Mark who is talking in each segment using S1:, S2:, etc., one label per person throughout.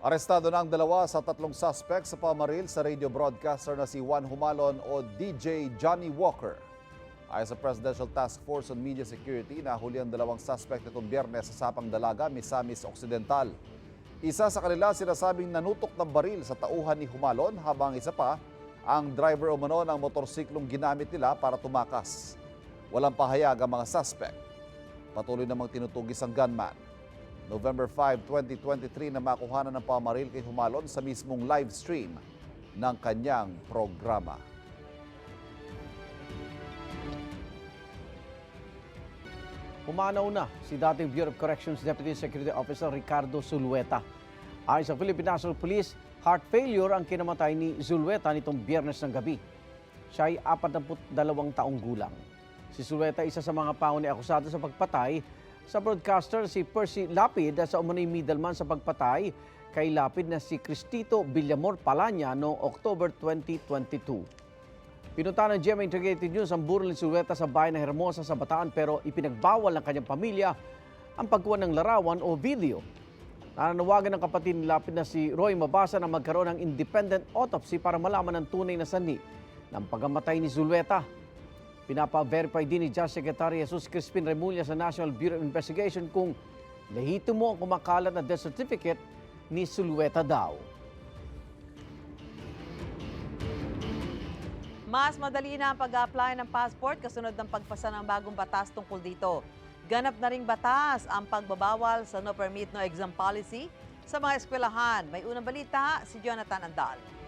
S1: Arestado na ang dalawa sa tatlong suspect sa pamaril sa radio broadcaster na si Juan Humalon o DJ Johnny Walker. Ayon sa Presidential Task Force on Media Security, nahuli ang dalawang suspect itong biyernes sa Sapang Dalaga, Misamis Occidental. Isa sa kanila sinasabing nanutok ng baril sa tauhan ni Humalon habang isa pa ang driver umano ng motorsiklong ginamit nila para tumakas. Walang pahayag ang mga suspect. Patuloy namang tinutugis ang gunman. November 5, 2023 na makuhanan ng pamaril kay Humalon sa mismong live stream ng kanyang programa.
S2: Pumanaw na si dating Bureau of Corrections Deputy Security Officer Ricardo Zulueta. Ayon sa Philippine National Police, heart failure ang kinamatay ni Zulueta nitong biyernes ng gabi. Siya ay 42 taong gulang. Si Zulueta isa sa mga pangunay akusado sa pagpatay sa broadcaster si Percy Lapid sa umunay middleman sa pagpatay kay Lapid na si Cristito Villamor Palanya noong October 2022. Pinunta ng GMA Integrated News ang burol ni Zulueta sa bayan ng Hermosa sa Bataan pero ipinagbawal ng kanyang pamilya ang pagkuha ng larawan o video. Nananawagan ng kapatid ni Lapid na si Roy Mabasa na magkaroon ng independent autopsy para malaman ang tunay na sani ng pagamatay ni Zulueta. Pinapa-verify din ni Justice Secretary Jesus Crispin Remulla sa National Bureau of Investigation kung lehitimo ang kumakalat na death certificate ni Zulueta daw.
S3: Mas madali na ang pag-apply ng passport kasunod ng pagpasa ng bagong batas tungkol dito. Ganap na ring batas ang pagbabawal sa no permit no exam policy sa mga eskwelahan. May unang balita si Jonathan Andal.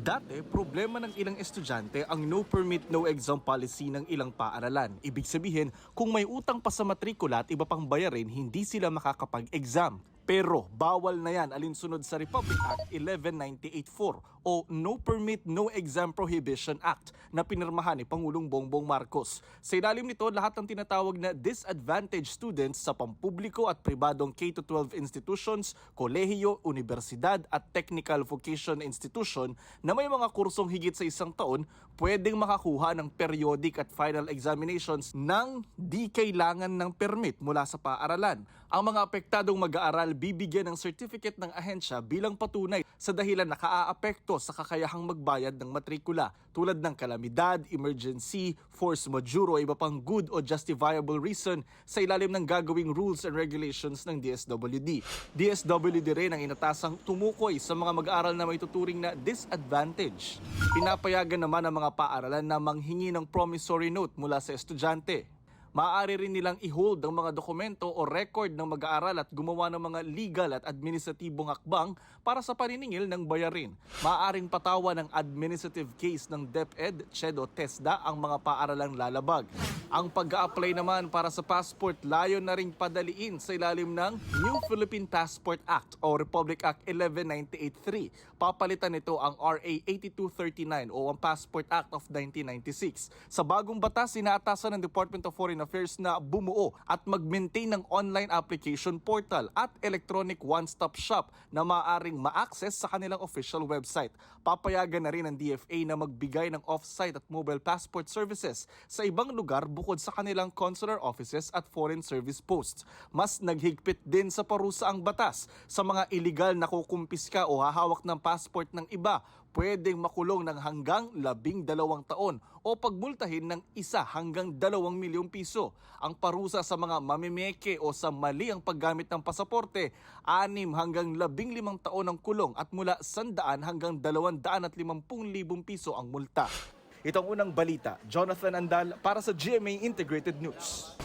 S4: Dati, problema ng ilang estudyante ang no permit, no exam policy ng ilang paaralan. Ibig sabihin, kung may utang pa sa matrikula at iba pang bayarin, hindi sila makakapag-exam. Pero bawal na yan alinsunod sa Republic Act 11984 o No Permit, No Exam Prohibition Act na pinirmahan ni Pangulong Bongbong Marcos. Sa ilalim nito, lahat ng tinatawag na disadvantaged students sa pampubliko at pribadong K-12 institutions, kolehiyo, universidad at technical vocation institution na may mga kursong higit sa isang taon, pwedeng makakuha ng periodic at final examinations nang di kailangan ng permit mula sa paaralan. Ang mga apektadong mag-aaral bibigyan ng certificate ng ahensya bilang patunay sa dahilan na kaaapekto sa kakayahang magbayad ng matrikula tulad ng kalamidad, emergency, force majeure o iba pang good o justifiable reason sa ilalim ng gagawing rules and regulations ng DSWD. DSWD rin ang inatasang tumukoy sa mga mag-aaral na may tuturing na disadvantage. Pinapayagan naman ang mga paaralan na manghingi ng promissory note mula sa estudyante maaari rin nilang i-hold ang mga dokumento o record ng mag-aaral at gumawa ng mga legal at administratibong akbang para sa paniningil ng bayarin. Maaaring patawa ng administrative case ng DepEd, CHED o TESDA ang mga paaralang lalabag. Ang pag-a-apply naman para sa passport layo na ring padaliin sa ilalim ng New Philippine Passport Act o Republic Act 11983. Papalitan nito ang RA 8239 o ang Passport Act of 1996. Sa bagong batas, inaatasan ng Department of Foreign Affairs na bumuo at mag-maintain ng online application portal at electronic one-stop shop na maaaring ma-access sa kanilang official website. Papayagan na rin ng DFA na magbigay ng off-site at mobile passport services sa ibang lugar bukod sa kanilang consular offices at foreign service posts. Mas naghigpit din sa parusa ang batas sa mga illegal na kukumpiska o hahawak ng passport ng iba pwedeng makulong ng hanggang labing dalawang taon o pagmultahin ng isa hanggang dalawang milyong piso. Ang parusa sa mga mamimeke o sa mali ang paggamit ng pasaporte, anim hanggang labing limang taon ang kulong at mula sandaan hanggang dalawang daan at limampung libong piso ang multa. Itong unang balita, Jonathan Andal para sa GMA Integrated News.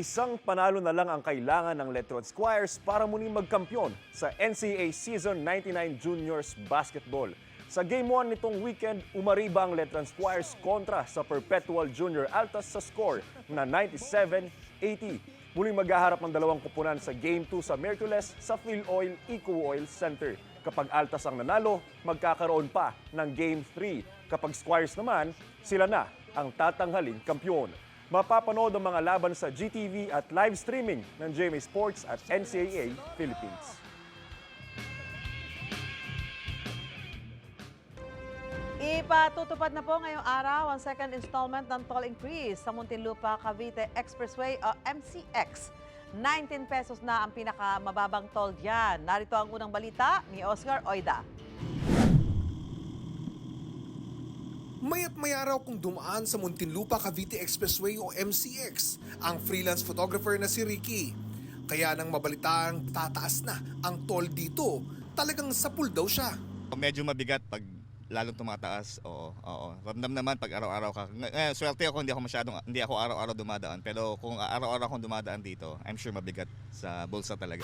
S5: Isang panalo na lang ang kailangan ng Letron Squires para muling magkampiyon sa NCAA Season 99 Juniors Basketball. Sa Game 1 nitong weekend, umariba ang Letron Squires kontra sa Perpetual Junior Altas sa score na 97-80. Muling maghaharap ng dalawang kupunan sa Game 2 sa Mercules sa Phil Oil Eco Oil Center. Kapag Altas ang nanalo, magkakaroon pa ng Game 3. Kapag Squires naman, sila na ang tatanghaling kampyon. Mapapanood ang mga laban sa GTV at live streaming ng GMA Sports at NCAA Philippines.
S3: Ipatutupad na po ngayong araw ang second installment ng toll increase sa Muntinlupa Cavite Expressway o MCX. 19 pesos na ang pinakamababang toll diyan. Narito ang unang balita ni Oscar Oida.
S6: Mayat maya raw kung dumaan sa Muntinlupa Cavite Expressway o MCX ang freelance photographer na si Ricky. Kaya nang mabalitang tataas na ang toll dito, talagang sapul daw siya.
S7: Medyo mabigat pag lalong tumataas. Oo, oo. Ramdam naman pag araw-araw ka. Ng- Eh, swerte ako hindi ako masyadong hindi ako araw-araw dumadaan, pero kung araw-araw akong dumadaan dito, I'm sure mabigat sa bulsa talaga.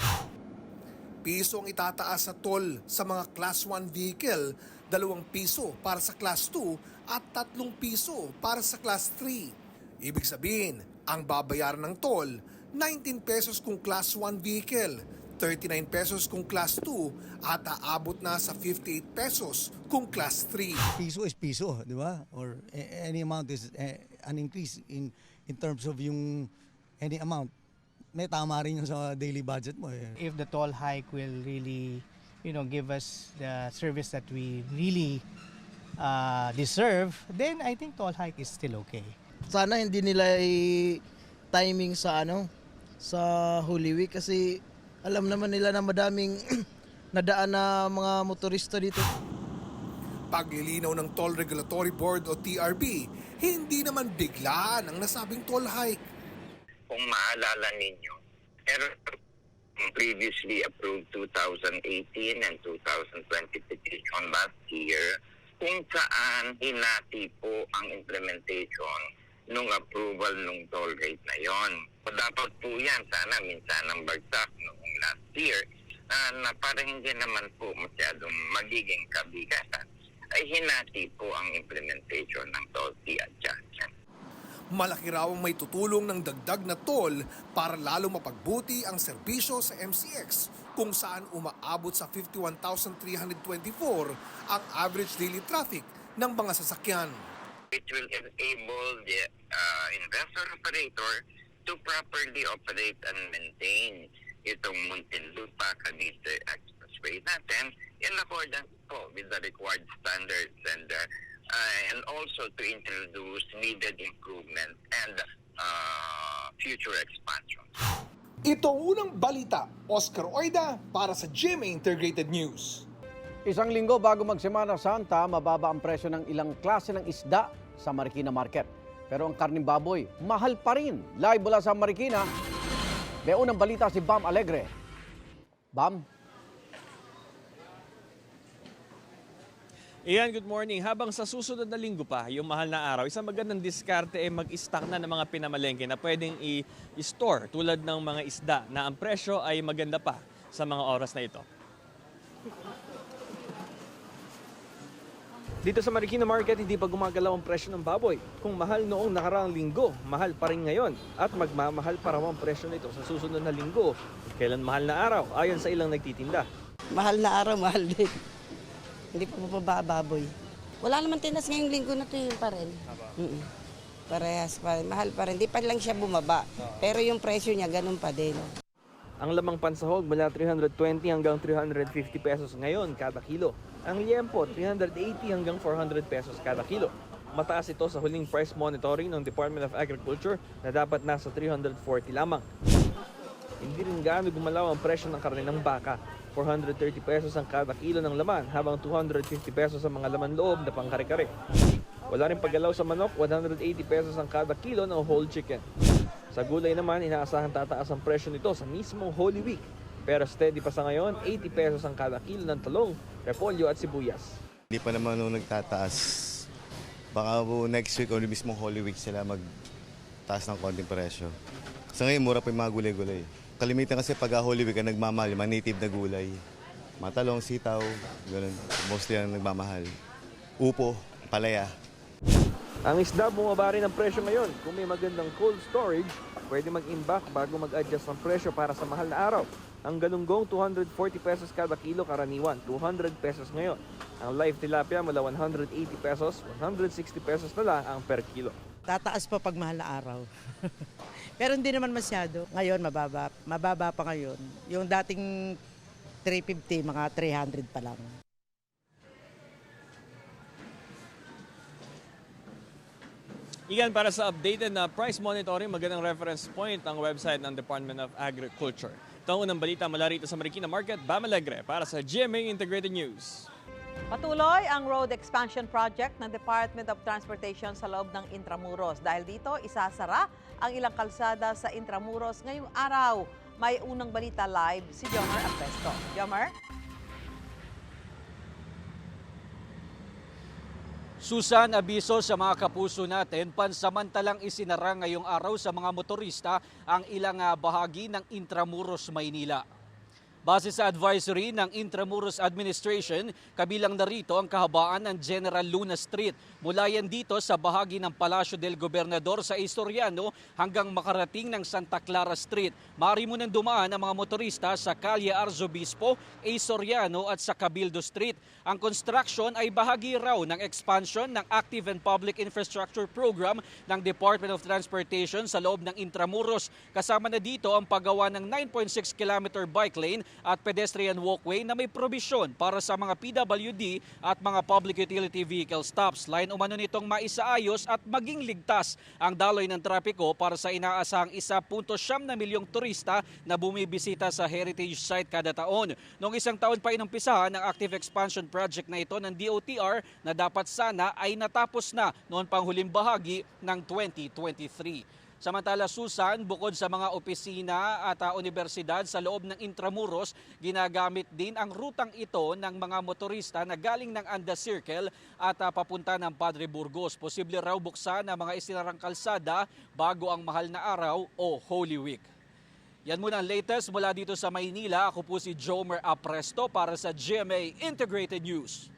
S6: Piso ang itataas sa toll sa mga Class 1 vehicle, dalawang piso para sa Class 2 at tatlong piso para sa Class 3. Ibig sabihin, ang babayaran ng toll, 19 pesos kung Class 1 vehicle, 39 pesos kung Class 2 at aabot na sa 58 pesos kung Class 3.
S8: piso is piso, di ba? Or any amount is eh, an increase in in terms of yung any amount. May tama rin yun sa daily budget mo eh.
S9: if the toll hike will really, you know, give us the service that we really uh, deserve, then I think toll hike is still okay.
S10: sana hindi nila i-timing sa ano sa Holy Week kasi alam naman nila na madaming nadaan na mga motorista dito.
S6: Paglilinaw ng Toll Regulatory Board o TRB, hindi naman biglaan ang nasabing toll hike.
S11: Kung maalala ninyo, meron previously approved 2018 and 2020 petition last year kung saan hinati po ang implementation nung approval nung toll rate na yon. So, dapat po yan sana minsan ang bagsak noong last year ah, na para hindi naman po masyadong magiging kabigatan ay hinati po ang implementation ng toll fee adjustment.
S6: Malaki raw ang may tutulong ng dagdag na toll para lalo mapagbuti ang serbisyo sa MCX kung saan umaabot sa 51,324 ang average daily traffic ng mga sasakyan.
S11: It will enable the uh, investor operator to properly operate and maintain itong Muntinlupa Cavite Expressway natin in accordance po with the required standards and uh, uh, and also to introduce needed improvement and uh, future expansion.
S6: Ito ang unang balita, Oscar Oida para sa GMA Integrated News.
S2: Isang linggo bago magsemana Santa, mababa ang presyo ng ilang klase ng isda sa Marikina Market. Pero ang karning baboy, mahal pa rin. Live mula sa Marikina, may unang balita si Bam Alegre. Bam?
S12: Iyan, good morning. Habang sa susunod na linggo pa, yung mahal na araw, isang magandang diskarte ay mag-stock na ng mga pinamalengke na pwedeng i-store tulad ng mga isda na ang presyo ay maganda pa sa mga oras na ito. Dito sa Marikina Market, hindi pa gumagalaw ang presyo ng baboy. Kung mahal noong nakaraang linggo, mahal pa rin ngayon. At magmamahal pa raw ang presyo nito sa susunod na linggo. Kailan mahal na araw, ayon sa ilang nagtitinda.
S10: Mahal na araw, mahal din. Hindi pa mapababoy. Wala naman tinas ngayong linggo na to yun pa rin. Mm-mm. Parehas pa rin. Mahal pa rin. Di pa lang siya bumaba. Pero yung presyo niya, ganun pa din.
S12: Ang lamang pansahog mula 320 hanggang 350 pesos ngayon kada kilo. Ang liempo 380 hanggang 400 pesos kada kilo. Mataas ito sa huling price monitoring ng Department of Agriculture na dapat nasa 340 lamang. Hindi rin gaano gumalaw ang presyo ng karne ng baka. 430 pesos ang kada kilo ng laman habang 250 pesos ang mga laman loob na pangkare-kare. Wala rin paggalaw sa manok, 180 pesos ang kada kilo ng whole chicken. Sa gulay naman, inaasahan tataas ang presyo nito sa mismong Holy Week. Pero steady pa sa ngayon, 80 pesos ang kada kilo ng talong, repolyo at sibuyas.
S7: Hindi pa naman nung nagtataas. Baka next week o mismong Holy Week sila magtaas ng konting presyo. Sa ngayon, mura pa yung mga gulay-gulay. Kalimitan kasi pag Holy Week, ang nagmamahal, yung mga native na gulay. Matalong, sitaw, ganun. Mostly ang nagmamahal. Upo, palaya.
S12: Ang isda bumaba rin ang presyo ngayon. Kung may magandang cold storage, pwede mag-imbak bago mag-adjust ang presyo para sa mahal na araw. Ang galunggong 240 pesos kada kilo karaniwan, 200 pesos ngayon. Ang live tilapia mula 180 pesos, 160 pesos na lang ang per kilo.
S10: Tataas pa pag mahal na araw. Pero hindi naman masyado. Ngayon, mababa. Mababa pa ngayon. Yung dating 350, mga 300 pa lang.
S13: Igan, para sa updated na price monitoring, magandang reference point ang website ng Department of Agriculture. Ito ang unang balita mula rito sa Marikina Market, Bamalegre, para sa GMA Integrated News.
S3: Patuloy ang road expansion project ng Department of Transportation sa loob ng Intramuros. Dahil dito, isasara ang ilang kalsada sa Intramuros ngayong araw. May unang balita live si Jomar Apesto. Jomar?
S14: Susan, abiso sa mga kapuso natin, pansamantalang isinara ngayong araw sa mga motorista ang ilang ah, bahagi ng Intramuros, Maynila. Base sa advisory ng Intramuros Administration, kabilang na rito ang kahabaan ng General Luna Street. Mula yan dito sa bahagi ng Palasyo del Gobernador sa Istoriano hanggang makarating ng Santa Clara Street. Mari mo nang dumaan ang mga motorista sa Calle Arzobispo, Istoriano at sa Cabildo Street. Ang construction ay bahagi raw ng expansion ng Active and Public Infrastructure Program ng Department of Transportation sa loob ng Intramuros. Kasama na dito ang paggawa ng 9.6 kilometer bike lane at pedestrian walkway na may probisyon para sa mga PWD at mga public utility vehicle stops. Line umano nitong maisaayos at maging ligtas ang daloy ng trapiko para sa inaasahang 1.7 na milyong turista na bumibisita sa heritage site kada taon. Noong isang taon pa inumpisahan ang active expansion project na ito ng DOTR na dapat sana ay natapos na noon pang huling bahagi ng 2023. Samantala Susan, bukod sa mga opisina at uh, universidad sa loob ng Intramuros, ginagamit din ang rutang ito ng mga motorista na galing ng Anda Circle at uh, papunta ng Padre Burgos. Posible raw buksan ang mga isinarang kalsada bago ang mahal na araw o Holy Week. Yan muna ang latest mula dito sa Maynila. Ako po si Jomer Apresto para sa GMA Integrated News.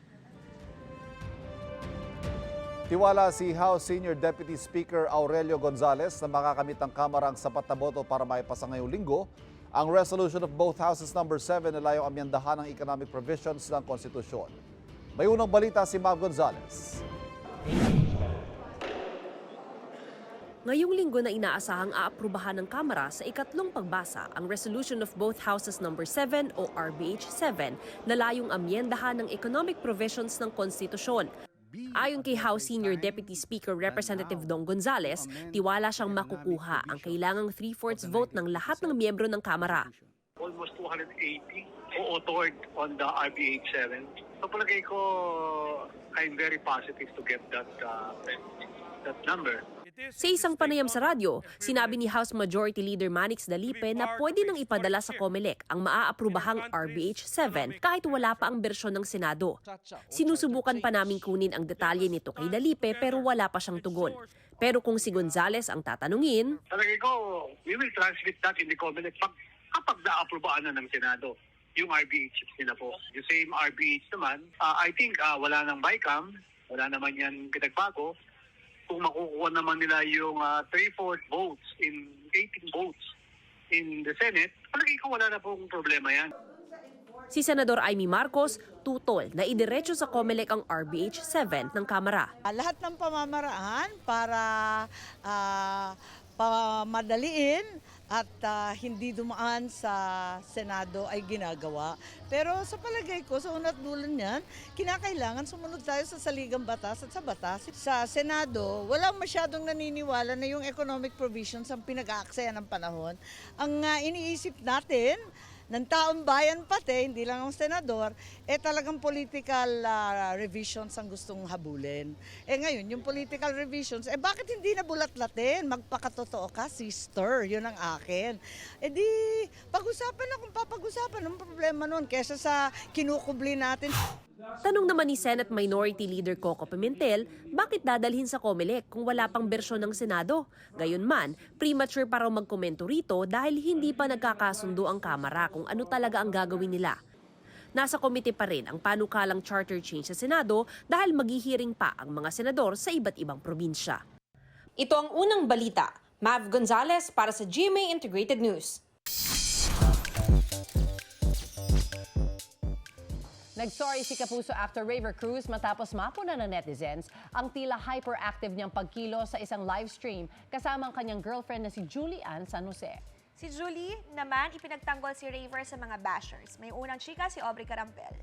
S1: Tiwala si House Senior Deputy Speaker Aurelio Gonzales na makakamit ng Kamara ang sapat na boto para maipasa ngayong linggo ang resolution of both houses number 7 na layong amyandahan ng economic provisions ng konstitusyon. May unang balita si Mav Gonzales.
S15: Ngayong linggo na inaasahang aaprubahan ng Kamara sa ikatlong pagbasa ang resolution of both houses number 7 o RBH 7 na layong amyendahan ng economic provisions ng konstitusyon. Ayon kay House Senior Deputy Speaker Representative Dong Gonzales, tiwala siyang makukuha ang kailangang three-fourths vote ng lahat ng miyembro ng Kamara.
S16: almost 280 o-authored on the RBH 7. So palagay ko, I'm very positive to get that uh, that number.
S15: Sa isang panayam sa radyo, sinabi ni House Majority Leader Manix Dalipe na pwede nang ipadala sa COMELEC ang maaaprubahang RBH 7 kahit wala pa ang bersyon ng Senado. Sinusubukan pa namin kunin ang detalye nito kay Dalipe pero wala pa siyang tugon. Pero kung si Gonzales ang tatanungin,
S16: Palagay ko, we will transmit that in the COMELEC pag, kapag na-aprobaan na ng Senado yung RBH nila po. The same RBH naman, uh, I think uh, wala nang BICAM, wala naman yan pinagbago. Kung makukuha naman nila yung uh, 3-4 votes in 18 votes in the Senate, palagay ko wala na pong problema yan.
S15: si Senador Amy Marcos tutol na idiretso sa COMELEC ang RBH 7 ng Kamara.
S17: Lahat ng pamamaraan para ah, pamadaliin at ah, hindi dumaan sa Senado ay ginagawa. Pero sa palagay ko, sa unat dulan niyan, kinakailangan sumunod tayo sa saligang batas at sa batas. Sa Senado, walang masyadong naniniwala na yung economic provisions ang pinag-aaksaya ng panahon. Ang ah, iniisip natin, ng taong bayan pati, hindi lang ang senador, eh talagang political ah, revisions ang gustong habulin. Eh ngayon, yung political revisions, eh bakit hindi na bulat-latin? Magpakatotoo ka, sister, yun ang akin. Eh di, pag-usapan na kung papag-usapan, ang problema nun, kesa sa kinukubli natin.
S15: Tanong naman ni Senate Minority Leader Coco Pimentel, bakit dadalhin sa COMELEC kung wala pang bersyon ng Senado? Gayunman, premature pa raw magkomento rito dahil hindi pa nagkakasundo ang Kamara kung ano talaga ang gagawin nila. Nasa komite pa rin ang panukalang charter change sa Senado dahil maghihiring pa ang mga senador sa iba't ibang probinsya.
S18: Ito ang unang balita. Mav Gonzalez para sa GMA Integrated News.
S19: Nag-sorry si Kapuso after Raver Cruz matapos mapuna ng netizens ang tila hyperactive niyang pagkilo sa isang live stream kasama ang kanyang girlfriend na si Julie Ann San Jose.
S20: Si Julie naman ipinagtanggol si Raver sa mga bashers. May unang chika si Aubrey Carampel.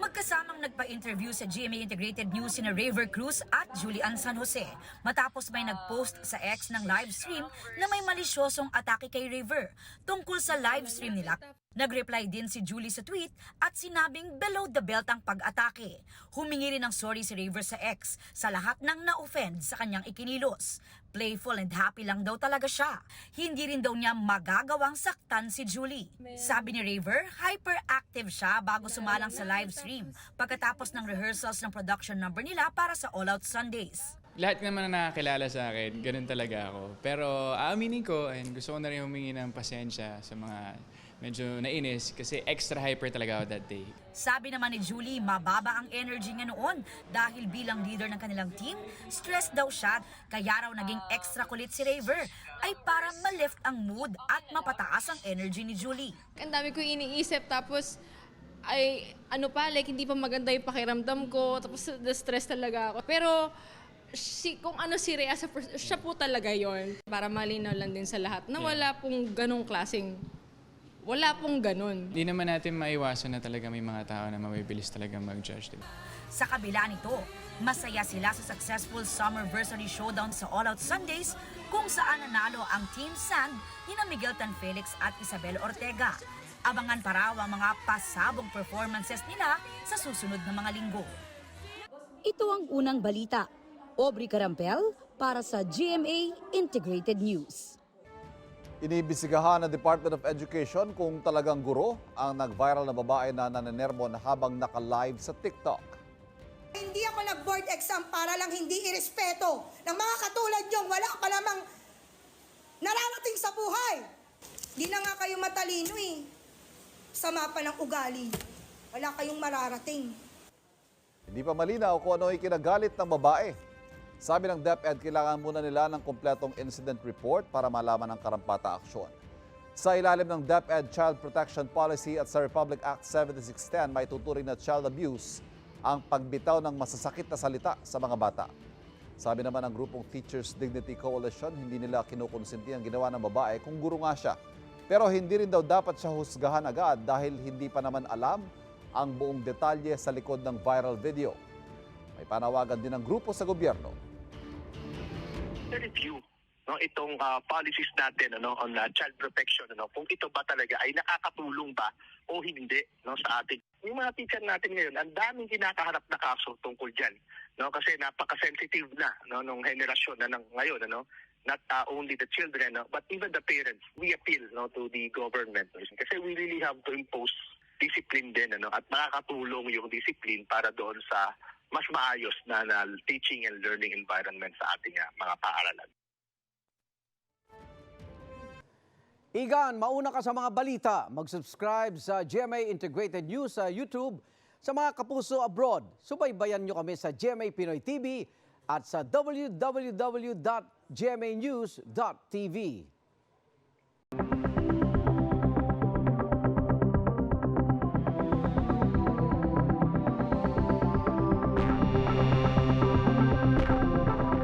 S21: Magkasamang nagpa-interview sa GMA Integrated News sina Raver Cruz at Julian San Jose matapos may nag-post sa X ng live stream na may malisyosong atake kay Raver tungkol sa live stream nila. Nag-reply din si Julie sa tweet at sinabing below the belt ang pag-atake. Humingi rin ng sorry si Raver sa X sa lahat ng na-offend sa kanyang ikinilos. Playful and happy lang daw talaga siya. Hindi rin daw niya magagawang saktan si Julie. Sabi ni Raver, hyperactive siya bago sumalang sa live stream pagkatapos ng rehearsals ng production number nila para sa All Out Sundays.
S22: Lahat naman na nakakilala sa akin, ganun talaga ako. Pero aaminin ko, and gusto ko na rin humingi ng pasensya sa mga medyo nainis kasi extra hyper talaga ako that day.
S21: Sabi naman ni Julie, mababa ang energy niya noon dahil bilang leader ng kanilang team, stress daw siya kaya raw naging extra kulit si Raver ay para ma-lift ang mood at mapataas ang energy ni Julie.
S23: Ang dami ko iniisip tapos ay ano pa like hindi pa maganda yung pakiramdam ko tapos na-stress talaga ako. Pero si kung ano si Rhea siya po talaga yon para malinaw lang din sa lahat na wala pong ganong klaseng wala pong ganon.
S22: Hindi naman natin maiwasan na talaga may mga tao na mabibilis talaga mag-judge. Diba?
S21: Sa kabila nito, masaya sila sa successful Summerversary Showdown sa All Out Sundays kung saan nanalo ang Team Sand ni na Miguel Tan Felix at Isabel Ortega. Abangan pa raw ang mga pasabong performances nila sa susunod na mga linggo.
S24: Ito ang unang balita. Aubrey Carampel para sa GMA Integrated News.
S1: Inibisigahan ng Department of Education kung talagang guro ang nag-viral na babae na nananermo na habang naka-live sa TikTok.
S25: Hindi ako nag-board exam para lang hindi irespeto ng mga katulad niyong wala pa namang nararating sa buhay. Di na nga kayo matalino eh. Sama pa ng ugali. Wala kayong mararating.
S1: Hindi pa malinaw kung ano ikinagalit ng babae. Sabi ng DepEd, kailangan muna nila ng kompletong incident report para malaman ang karampata aksyon. Sa ilalim ng DepEd Child Protection Policy at sa Republic Act 7610, may tuturing na child abuse ang pagbitaw ng masasakit na salita sa mga bata. Sabi naman ng grupong Teachers Dignity Coalition, hindi nila kinukonsinti ang ginawa ng babae kung guro nga siya. Pero hindi rin daw dapat siya husgahan agad dahil hindi pa naman alam ang buong detalye sa likod ng viral video. May panawagan din ng grupo sa gobyerno
S26: review no itong ah, policies natin ano on ah, child protection ano kung ito ba talaga ay nakakatulong ba o hindi no sa ating yung mga teacher natin ngayon ang daming kinakaharap na kaso tungkol diyan no kasi napaka-sensitive na no nung henerasyon na ng ngayon ano not ah, only the children no, but even the parents we appeal no to the government. Kasi we really have to impose discipline din ano at makakatulong yung discipline para doon sa mas maayos na, na teaching and learning environment sa ating ah, mga paaralan.
S2: Igan, mauna ka sa mga balita. Mag-subscribe sa GMA Integrated News sa YouTube. Sa mga kapuso abroad, subaybayan nyo kami sa GMA Pinoy TV at sa www.gmanews.tv.